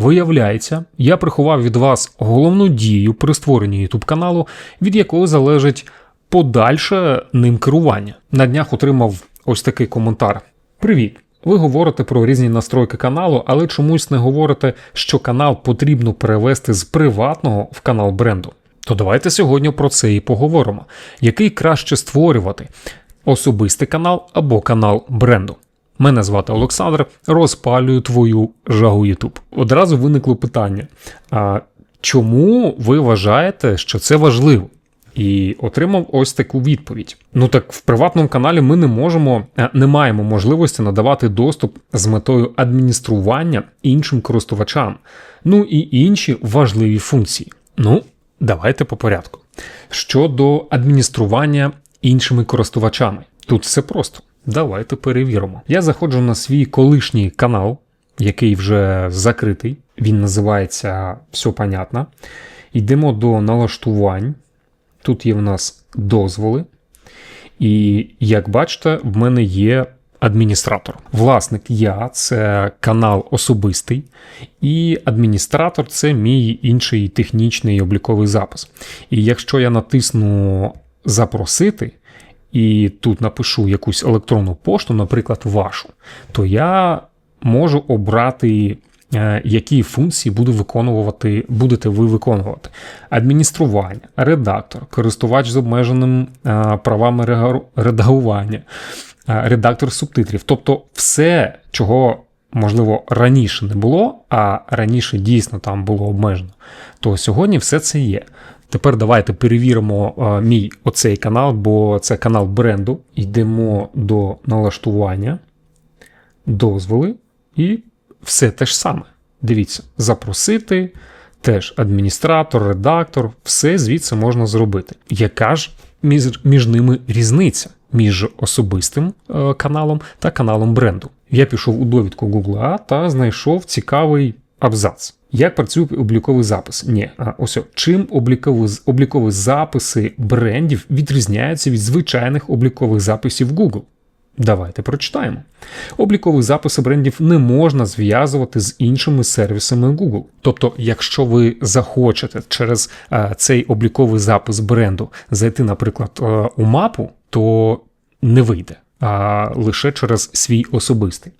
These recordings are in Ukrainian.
Виявляється, я приховав від вас головну дію при створенні YouTube каналу, від якої залежить подальше ним керування. На днях отримав ось такий коментар: Привіт! Ви говорите про різні настройки каналу, але чомусь не говорите, що канал потрібно перевести з приватного в канал бренду. То давайте сьогодні про це і поговоримо. Який краще створювати особистий канал або канал бренду? Мене звати Олександр, розпалюю твою жагу YouTube. Одразу виникло питання: а чому ви вважаєте, що це важливо? І отримав ось таку відповідь. Ну так в приватному каналі ми не можемо, е, не маємо можливості надавати доступ з метою адміністрування іншим користувачам, ну і інші важливі функції. Ну, давайте по порядку. Щодо адміністрування іншими користувачами, тут все просто. Давайте перевіримо. Я заходжу на свій колишній канал, який вже закритий. Він називається Все понятно. Йдемо до налаштувань. Тут є в нас дозволи. І як бачите, в мене є адміністратор. Власник я це канал особистий, і адміністратор це мій інший технічний обліковий запис. І якщо я натисну Запросити, і тут напишу якусь електронну пошту, наприклад, вашу, то я можу обрати. е, Які функції буду виконувати, будете ви виконувати? Адміністрування, редактор, користувач з обмеженим е, правами редагування, е, редактор субтитрів. Тобто все, чого, можливо, раніше не було, а раніше дійсно там було обмежено, то сьогодні все це є. Тепер давайте перевіримо е, мій оцей канал, бо це канал бренду. Йдемо до налаштування, дозволи і все те ж саме. Дивіться, запросити, теж адміністратор, редактор, все звідси можна зробити. Яка ж між, між ними різниця між особистим е, каналом та каналом бренду? Я пішов у довідку Google та знайшов цікавий абзац. Як працює обліковий запис? Ні, а ось чим облікові, облікові записи брендів відрізняються від звичайних облікових записів Google? Давайте прочитаємо. Облікові записи брендів не можна зв'язувати з іншими сервісами Google. Тобто, якщо ви захочете через е, цей обліковий запис бренду зайти, наприклад, е, у мапу, то не вийде. А лише через свій особистий.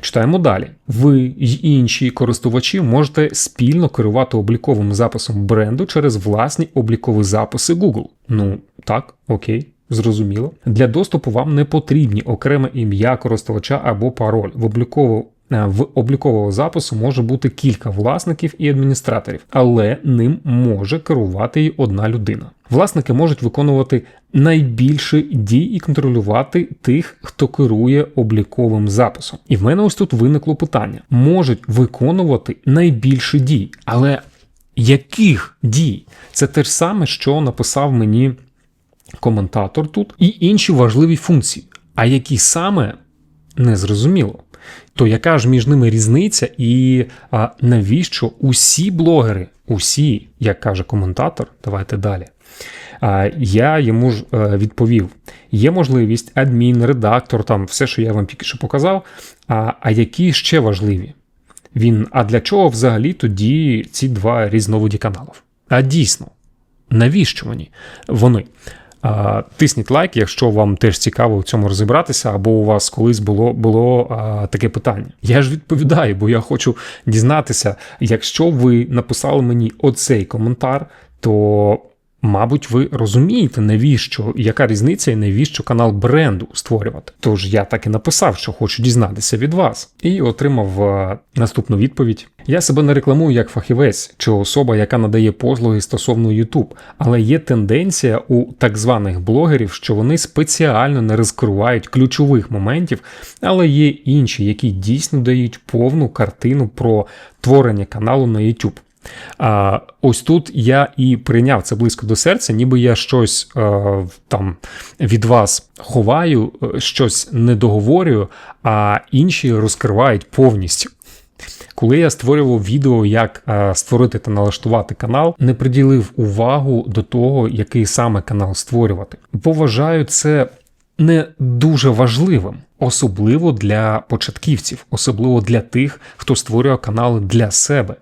Читаємо далі. Ви й інші користувачі можете спільно керувати обліковим записом бренду через власні облікові записи Google. Ну так, окей. Зрозуміло. Для доступу вам не потрібні окреме ім'я користувача або пароль. В облікову в облікового запису може бути кілька власників і адміністраторів, але ним може керувати й одна людина. Власники можуть виконувати найбільше дій і контролювати тих, хто керує обліковим записом. І в мене ось тут виникло питання: можуть виконувати найбільше дій, але яких дій? Це те ж саме, що написав мені коментатор тут, і інші важливі функції. А які саме не зрозуміло. То яка ж між ними різниця, і а, навіщо усі блогери, усі, як каже коментатор, давайте далі. А, я йому ж е, відповів: є можливість адмін, редактор, там все, що я вам тільки що показав. А, а які ще важливі? Він, а для чого взагалі тоді ці два різновиді каналів? А дійсно, навіщо вони? Вони? Тисніть лайк, якщо вам теж цікаво в цьому розібратися, або у вас колись було було таке питання. Я ж відповідаю, бо я хочу дізнатися, якщо ви написали мені оцей коментар, то. Мабуть, ви розумієте, навіщо, яка різниця і навіщо канал бренду створювати. Тож я так і написав, що хочу дізнатися від вас, і отримав е, наступну відповідь. Я себе не рекламую як фахівець чи особа, яка надає послуги стосовно YouTube, але є тенденція у так званих блогерів, що вони спеціально не розкривають ключових моментів, але є інші, які дійсно дають повну картину про творення каналу на YouTube. А, Ось тут я і прийняв це близько до серця, ніби я щось е, там від вас ховаю, е, щось не договорюю, а інші розкривають повністю. Коли я створював відео, як е, створити та налаштувати канал, не приділив увагу до того, який саме канал створювати. Бо вважаю це не дуже важливим, особливо для початківців, особливо для тих, хто створює канали для себе.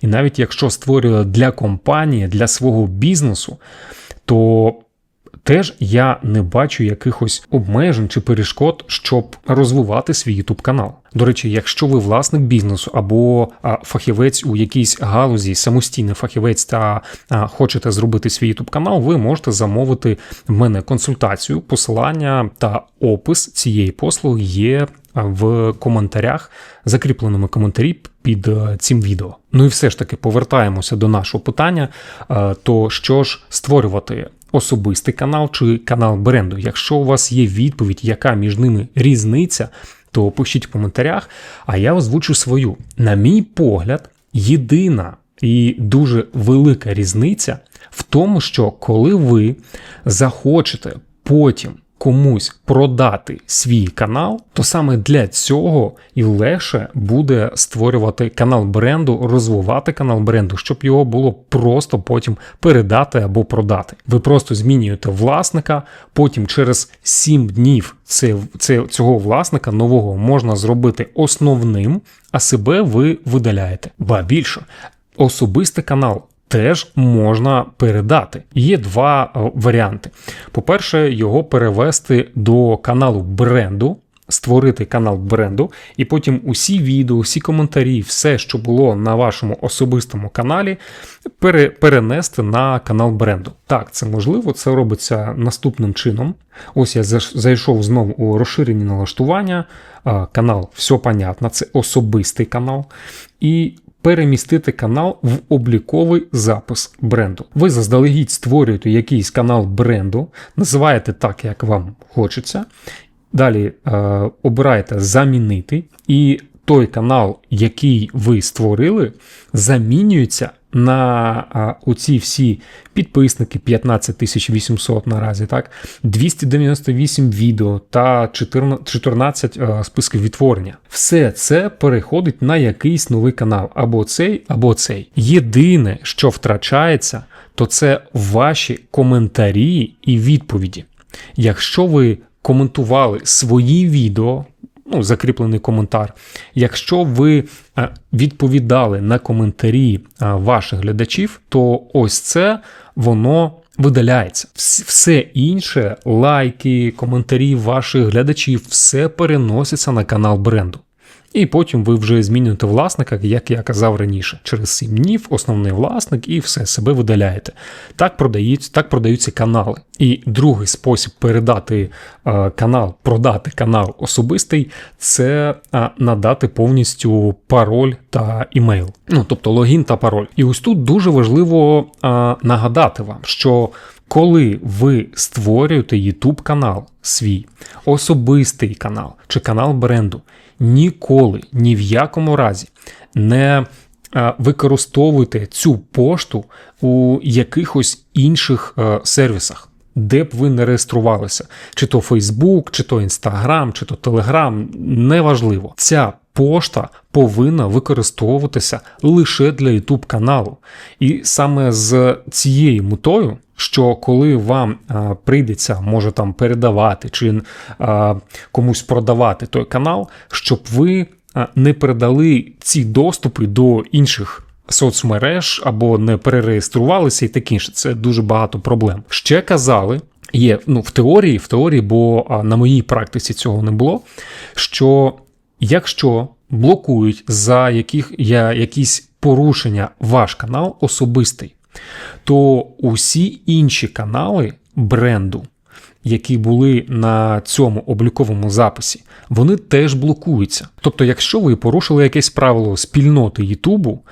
І навіть якщо створює для компанії, для свого бізнесу, то Теж я не бачу якихось обмежень чи перешкод, щоб розвивати свій YouTube канал. До речі, якщо ви власник бізнесу або фахівець у якійсь галузі, самостійний фахівець та хочете зробити свій YouTube канал, ви можете замовити в мене консультацію, посилання та опис цієї послуги є в коментарях, закріпленому коментарі під е, цим відео. Ну і все ж таки повертаємося до нашого питання: е, то що ж створювати особистий канал чи канал бренду. Якщо у вас є відповідь, яка між ними різниця, то пишіть в коментарях, а я озвучу свою. На мій погляд, єдина і дуже велика різниця в тому, що коли ви захочете потім комусь продати свій канал, то саме для цього і легше буде створювати канал бренду, розвивати канал бренду, щоб його було просто потім передати або продати. Ви просто змінюєте власника, потім через 7 днів цього власника нового можна зробити основним, а себе ви видаляєте. Ба більше. Особистий канал теж можна передати. Є два е, варіанти. По-перше, його перевести до каналу бренду. Створити канал бренду, і потім усі відео, всі коментарі, все, що було на вашому особистому каналі, пере, перенести на канал бренду. Так, це можливо, це робиться наступним чином. Ось я зайшов знову у розширені налаштування. Канал, все понятно, це особистий канал. І перемістити канал в обліковий запис бренду. Ви заздалегідь створюєте якийсь канал бренду, називаєте так, як вам хочеться. Далі е, обираєте замінити, і той канал, який ви створили, замінюється на оці всі підписники 15800 наразі, так, 298 відео та 14 списків відтворення. Все це переходить на якийсь новий канал, або цей, або цей. Єдине, що втрачається, то це ваші коментарі і відповіді. Якщо ви коментували свої відео, ну, закріплений коментар. Якщо ви е, відповідали на коментарі е, ваших глядачів, то ось це воно видаляється. Все інше, лайки, коментарі ваших глядачів, все переноситься на канал бренду. І потім ви вже змінюєте власника, як я казав раніше, через 7 днів основний власник і все себе видаляєте. Так продають, так продаються канали. І другий спосіб передати е, канал, продати канал особистий це е, надати повністю пароль та імейл. Ну тобто логін та пароль. І ось тут дуже важливо е, нагадати вам, що. Коли ви створюєте YouTube канал свій, особистий канал чи канал бренду, ніколи, ні в якому разі не е, використовуйте цю пошту у якихось інших е, сервісах. Де б ви не реєструвалися, чи то Facebook, чи то Instagram, чи то Telegram, неважливо. Ця пошта повинна використовуватися лише для YouTube каналу. І саме з цією метою що коли вам а, прийдеться, може там передавати чи а, комусь продавати той канал, щоб ви а, не передали ці доступи до інших. Соцмереж або не перереєструвалися і таке інше. Це дуже багато проблем. Ще казали, є ну в теорії, в теорії, бо на моїй практиці цього не було. Що якщо блокують за яких я якісь порушення ваш канал особистий, то усі інші канали бренду, які були на цьому обліковому записі, вони теж блокуються. Тобто, якщо ви порушили якесь правило спільноти Ютубу,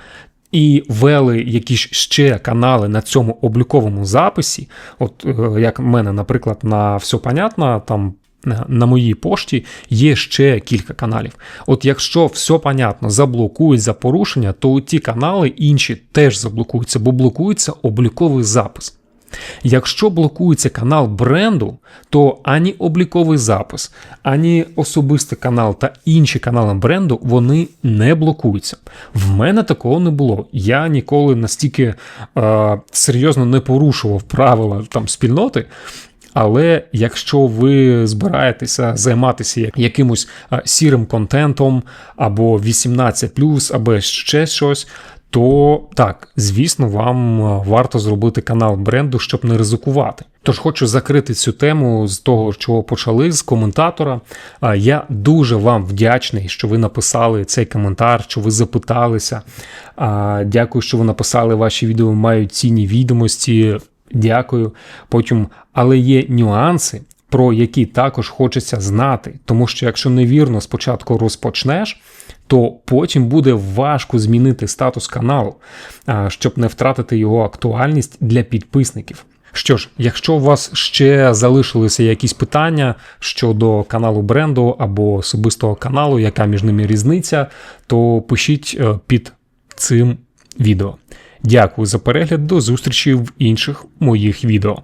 і вели якісь ще канали на цьому обліковому записі, от е, як в мене, наприклад, на все понятно, там на моїй пошті є ще кілька каналів. От якщо все понятно, заблокують за порушення, то ті канали інші теж заблокуються, бо блокується обліковий запис. Якщо блокується канал бренду, то ані обліковий запис, ані особистий канал та інші канали бренду вони не блокуються. В мене такого не було. Я ніколи настільки е, серйозно не порушував правила там спільноти, Але якщо ви збираєтеся займатися якимось сірим контентом або 18+, або ще щось, то так, звісно, вам варто зробити канал бренду, щоб не ризикувати. Тож хочу закрити цю тему з того, чого почали з коментатора. Я дуже вам вдячний, що ви написали цей коментар, що ви запиталися. Дякую, що ви написали ваші відео мають цінні відомості. Дякую. Потім, але є нюанси, про які також хочеться знати, тому що якщо невірно спочатку розпочнеш, то потім буде важко змінити статус каналу, щоб не втратити його актуальність для підписників. Що ж, якщо у вас ще залишилися якісь питання щодо каналу бренду або особистого каналу, яка між ними різниця, то пишіть е, під цим відео. Дякую за перегляд, до зустрічі в інших моїх відео.